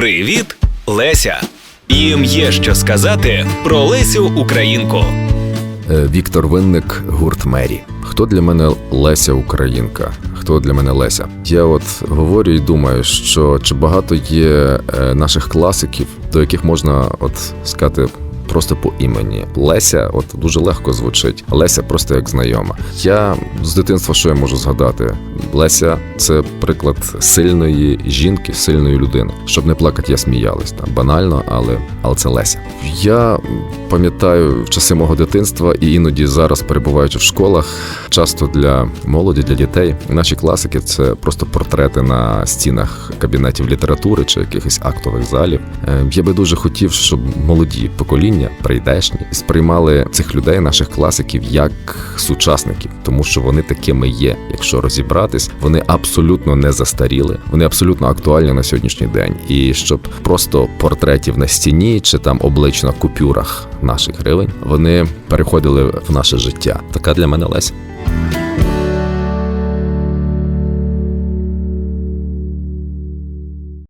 Привіт, Леся! Їм є що сказати про Лесю Українку. Е, Віктор Винник, гурт Мері. Хто для мене Леся Українка? Хто для мене Леся? Я от говорю і думаю, що чи багато є е, наших класиків, до яких можна от сказати. Просто по імені Леся, от дуже легко звучить. Леся просто як знайома. Я з дитинства що я можу згадати? Леся це приклад сильної жінки, сильної людини. Щоб не плакати, я сміялась там банально, але але це Леся. Я пам'ятаю в часи мого дитинства і іноді зараз перебуваючи в школах, часто для молоді, для дітей, наші класики це просто портрети на стінах кабінетів літератури чи якихось актових залів. Е, Я би дуже хотів, щоб молоді покоління, прийдешні, сприймали цих людей, наших класиків, як сучасників, тому що вони такими є. Якщо розібратись, вони абсолютно не застаріли, вони абсолютно актуальні на сьогоднішній день. І щоб просто портретів на стіні чи там облич на купюрах наших гривень, вони переходили в наше життя. Така для мене Леся.